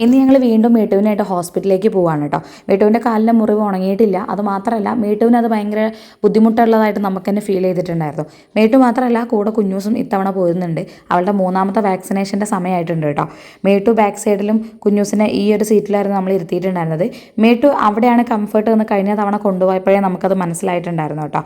ഇന്ന് ഞങ്ങൾ വീണ്ടും മീട്ടുവിനായിട്ട് ഹോസ്പിറ്റലിലേക്ക് പോവാണ് കേട്ടോ. മീട്ടുവിന്റെ കാലിലെ മുറിവ് ഉണങ്ങിയിട്ടില്ല. അത് മാത്രമല്ല മീട്ടുവിന് അത് ഭയങ്കര ബുദ്ധിമുട്ടുള്ളതായിട്ട് നമുക്ക് തന്നെ ഫീൽ ചെയ്തിട്ടുണ്ടായിരുന്നു. മീട്ടു മാത്രമല്ല കൂടെ കുഞ്ഞൂസും ഇത്തവണ പോരുന്നുണ്ട്. അവളുടെ മൂന്നാമത്തെ വാക്സിനേഷന്റെ സമയമായിട്ടുണ്ട് കേട്ടോ. മീട്ടു ബാക്ക് സൈഡിലും കുഞ്ഞൂസിനെ ഈ ഒരു സീറ്റിലായിരുന്നു നമ്മൾ ഇരുത്തിയിട്ടുണ്ടായിരുന്നത്. മീട്ടു അവിടെയാണ് കംഫർട്ട് എന്ന് കഴിഞ്ഞ തവണ കൊണ്ടുപോയപ്പോഴേ നമുക്കത് മനസ്സിലായിട്ടുണ്ടായിരുന്നു കേട്ടോ.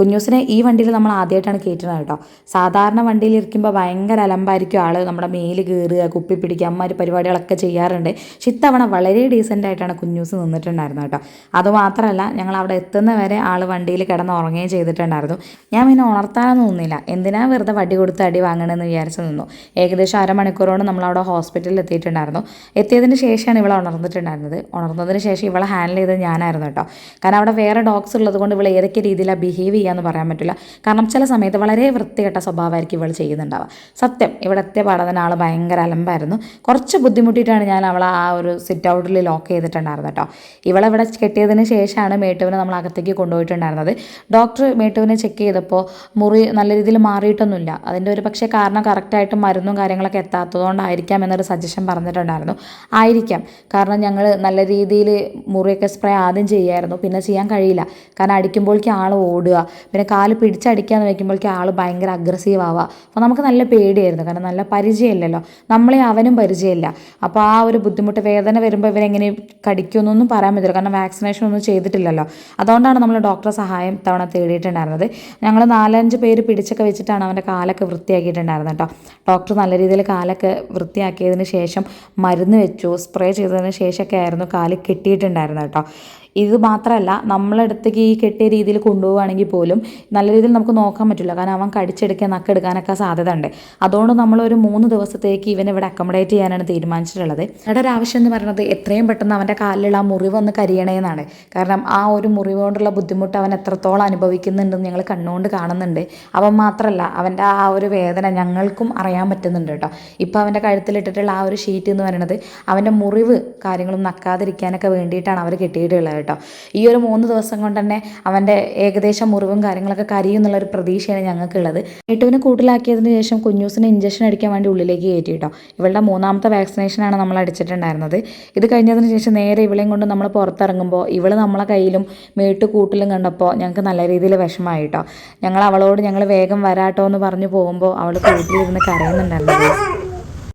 കുഞ്ഞൂസിനെ ഈ വണ്ടിയിൽ നമ്മൾ ആദ്യമായിട്ടാണ് കയറ്റുന്നത് കേട്ടോ. സാധാരണ വണ്ടിയിൽ ഇരിക്കുമ്പോൾ ഭയങ്കര അലമ്പായിരിക്കും ആൾ നമ്മുടെ മേൽ കയറുക കുപ്പി പിടിക്കുക അമ്മമാർ പരിപാടികളൊക്കെ ചെയ്യാറുണ്ട് പക്ഷെ ഇത്തവണ വളരെ ഡീസന്റ് ആയിട്ടാണ് കുഞ്ഞൂസ് നിന്നിട്ടുണ്ടായിരുന്നത് കേട്ടോ. അതുമാത്രമല്ല ഞങ്ങൾ അവിടെ എത്തുന്ന വരെ ആൾ വണ്ടിയിൽ കിടന്ന് ഉറങ്ങുകയും ചെയ്തിട്ടുണ്ടായിരുന്നു. ഞാൻ പിന്നെ ഉണർത്താനൊന്നും നിന്നില്ല. എന്തിനാ വെറുതെ വടി കൊടുത്ത് അടി വാങ്ങണമെന്ന് വിചാരിച്ചു നിന്നു. ഏകദേശം അരമണിക്കൂറോട് നമ്മൾ അവിടെ ഹോസ്പിറ്റലിൽ എത്തിയിട്ടുണ്ടായിരുന്നു. എത്തിയതിന് ശേഷമാണ് ഇവളെ ഉണർന്നിട്ടുണ്ടായിരുന്നത്. ഉണർന്നതിന് ശേഷം ഇവളെ ഹാൻഡിൽ ചെയ്തത് ഞാനായിരുന്നു കേട്ടോ. കാരണം അവിടെ വേറെ ഡോഗ്സ് ഉള്ളത് കൊണ്ട് ഇവളെ ഏതൊക്കെ രീതിയിലാണ് ബിഹേവ് ചെയ്യാന്ന് പറയാൻ പറ്റില്ല. കാരണം ചില സമയത്ത് വളരെ വൃത്തികെട്ട സ്വഭാവമായിരിക്കും ഇവൾ ചെയ്യുന്നുണ്ടാവുക. സത്യം ഇവിടെ എത്തിയ പാടുന്ന ആൾ ഭയങ്കര അലമ്പായിരുന്നു. കുറച്ച് ബുദ്ധിമുട്ടിയിട്ടാണ് ഞാൻ അവളെ ആ ഒരു സിറ്റ് ഔട്ടിൽ ലോക്ക് ചെയ്തിട്ടുണ്ടായിരുന്നു കേട്ടോ. ഇവളെ ഇവിടെ കെട്ടിയതിന് ശേഷമാണ് മേട്ടുവിനെ നമ്മൾ അകത്തേക്ക് കൊണ്ടുപോയിട്ടുണ്ടായിരുന്നത്. ഡോക്ടർ മേട്ടുവിനെ ചെക്ക് ചെയ്തപ്പോൾ മുറി നല്ല രീതിയിൽ മാറിയിട്ടൊന്നുമില്ല. അതിന്റെ ഒരു പക്ഷേ കാരണം കറക്റ്റായിട്ട് മരുന്നും കാര്യങ്ങളൊക്കെ എത്താത്തതുകൊണ്ടായിരിക്കാം എന്നൊരു സജഷൻ പറഞ്ഞിട്ടുണ്ടായിരുന്നു. ആയിരിക്കാം. കാരണം ഞങ്ങൾ നല്ല രീതിയിൽ മുറിയൊക്കെ സ്പ്രേ ആദ്യം ചെയ്യായിരുന്നു. പിന്നെ ചെയ്യാൻ കഴിയില്ല. കാരണം അടിക്കുമ്പോഴേക്കും ആൾ ഓടുക. പിന്നെ കാൽ പിടിച്ചടിക്കാന്ന് വയ്ക്കുമ്പോഴേക്കും ആൾ ഭയങ്കര അഗ്രസീവ് ആവുക. അപ്പോൾ നമുക്ക് നല്ല പേടിയായിരുന്നു. കാരണം നല്ല പരിചയമില്ലല്ലോ. നമ്മളെ അവനും പരിചയമില്ല. അപ്പോൾ ആ ബുദ്ധിമുട്ട് വേദന വരുമ്പോൾ ഇവരെങ്ങനെ കടിക്കുമെന്നൊന്നും പറയാൻ പറ്റില്ല. കാരണം വാക്സിനേഷൻ ഒന്നും ചെയ്തിട്ടില്ലല്ലോ. അതുകൊണ്ടാണ് നമ്മൾ ഡോക്ടറെ സഹായം തവണ തേടിയിട്ടുണ്ടായിരുന്നത്. ഞങ്ങൾ നാലഞ്ച് പേര് പിടിച്ചൊക്കെ വെച്ചിട്ടാണ് അവന്റെ കാലൊക്കെ വൃത്തിയാക്കിയിട്ടുണ്ടായിരുന്നത് കേട്ടോ. ഡോക്ടർ നല്ല രീതിയിൽ കാലൊക്കെ വൃത്തിയാക്കിയതിന് ശേഷം മരുന്ന് വെച്ചു സ്പ്രേ ചെയ്തതിന് ശേഷമൊക്കെ ആയിരുന്നു കാൽ കെട്ടിയിട്ടുണ്ടായിരുന്നത് കേട്ടോ. ഇത് മാത്രമല്ല നമ്മളടുത്തേക്ക് ഈ കെട്ടിയ രീതിയിൽ കൊണ്ടുപോവുകയാണെങ്കിൽ പോലും നല്ല രീതിയിൽ നമുക്ക് നോക്കാൻ പറ്റില്ല. കാരണം അവൻ കടിച്ചെടുക്കാൻ നക്കെടുക്കാനൊക്കെ സാധ്യത ഉണ്ട് അതുകൊണ്ട് നമ്മൾ ഒരു മൂന്ന് ദിവസത്തേക്ക് ഇവൻ ഇവിടെ അക്കോമഡേറ്റ് ചെയ്യാനാണ് തീരുമാനിച്ചിട്ടുള്ളത്. ഇവിടെ ഒരു ആവശ്യം എന്ന് പറയുന്നത് എത്രയും പെട്ടെന്ന് അവന്റെ കാലിലുള്ള ആ മുറിവ് ഒന്ന് കരിയണേന്നാണ്. കാരണം ആ ഒരു മുറിവ് കൊണ്ടുള്ള ബുദ്ധിമുട്ട് അവൻ എത്രത്തോളം അനുഭവിക്കുന്നുണ്ടെന്ന് ഞങ്ങൾ കണ്ണുകൊണ്ട് കാണുന്നുണ്ട്. അവൻ മാത്രമല്ല അവന്റെ ആ ഒരു വേദന ഞങ്ങൾക്കും അറിയാൻ പറ്റുന്നുണ്ട് കേട്ടോ. ഇപ്പോൾ അവന്റെ കഴുത്തിലിട്ടിട്ടുള്ള ആ ഒരു ഷീറ്റ് എന്ന് പറയുന്നത് അവന്റെ മുറിവ് കാര്യങ്ങളും നക്കാതിരിക്കാനൊക്കെ വേണ്ടിയിട്ടാണ് അവർ കെട്ടിയിട്ടുള്ളത് കേട്ടോ. ഈ ഒരു മൂന്ന് ദിവസം കൊണ്ട് തന്നെ അവന്റെ ഏകദേശം മുറിവും കാര്യങ്ങളൊക്കെ കരിയും എന്നുള്ളൊരു പ്രതീക്ഷയാണ് ഞങ്ങൾക്കുള്ളത്. ഏട്ടുവിനെ കൂട്ടിലാക്കിയതിന് ശേഷം കുഞ്ഞൂസിന് ഇഞ്ചക്ഷൻ അടിക്കാൻ വേണ്ടി ഉള്ളിലേക്ക് കയറ്റി കേട്ടോ. ഇവളുടെ മൂന്നാമത്തെ വാക്സിനേഷനാണ് നമ്മൾ അടിച്ചിട്ടുണ്ടായിരുന്നത്. ഇത് കഴിഞ്ഞതിന് ശേഷം നേരെ ഇവളെയും കൊണ്ട് നമ്മൾ പുറത്തിറങ്ങുമ്പോൾ ഇവൾ നമ്മളെ കയ്യിലും മേട്ട് കൂട്ടിലും കണ്ടപ്പോൾ ഞങ്ങൾക്ക് നല്ല രീതിയിൽ വിഷമമായി കേട്ടോ. ഞങ്ങൾ അവളോട് ഞങ്ങൾ വേഗം വരാട്ടോ എന്ന് പറഞ്ഞു പോകുമ്പോൾ അവൾ കൂട്ടിലിരുന്ന് കരയുന്നുണ്ടായിരുന്നു.